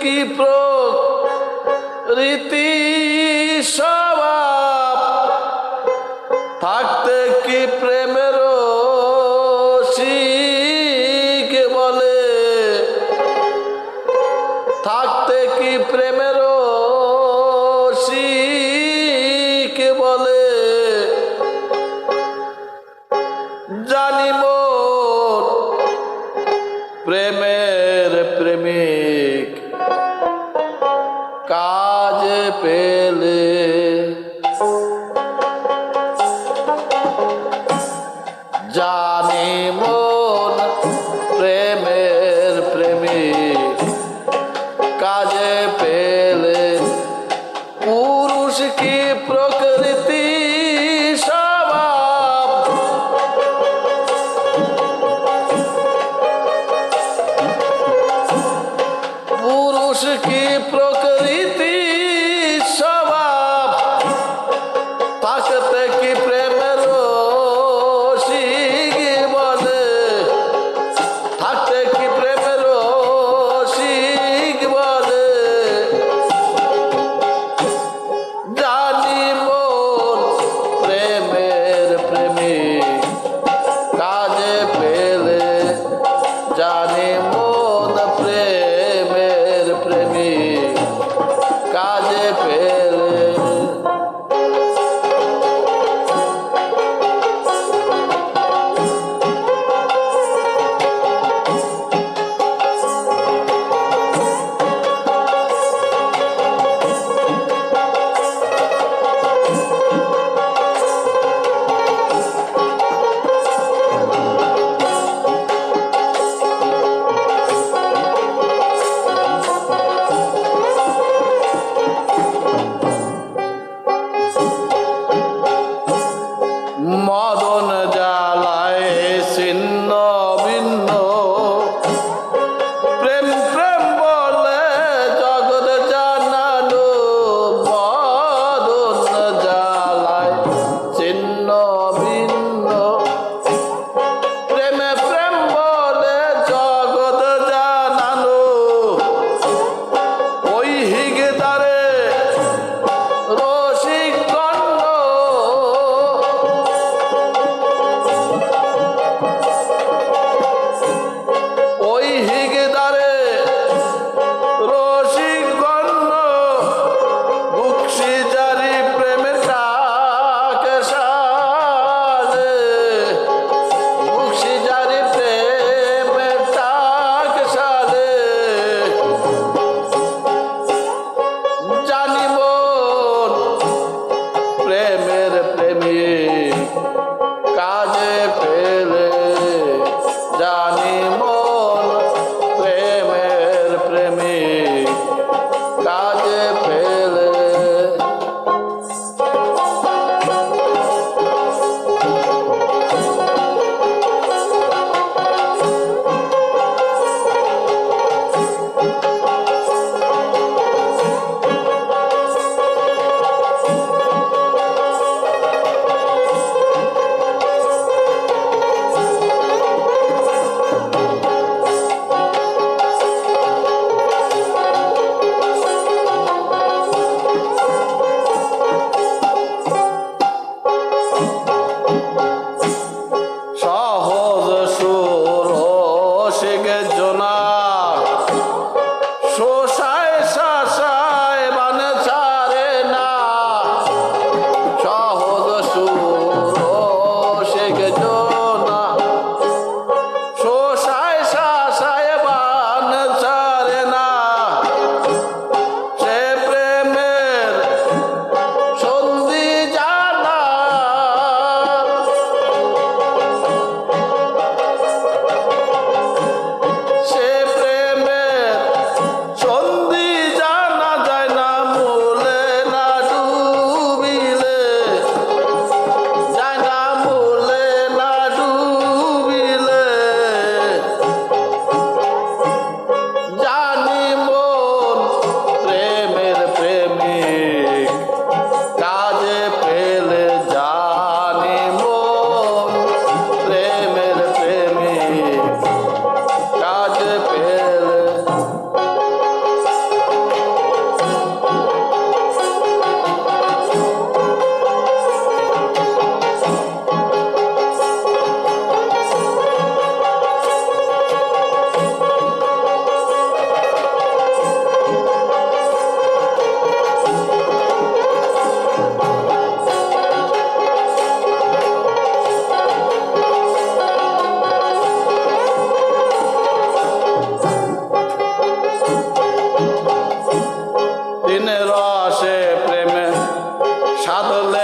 কি প্রীতি স্বভাব। থাকতে কি প্রেমের শিখে বলে? থাকতে কি প্রেমের বলে? জানি মোর প্রেমের জানি মন Mom. প্রেমের প্রেমী কাজে প্রেম রসে প্রেমে সাধলে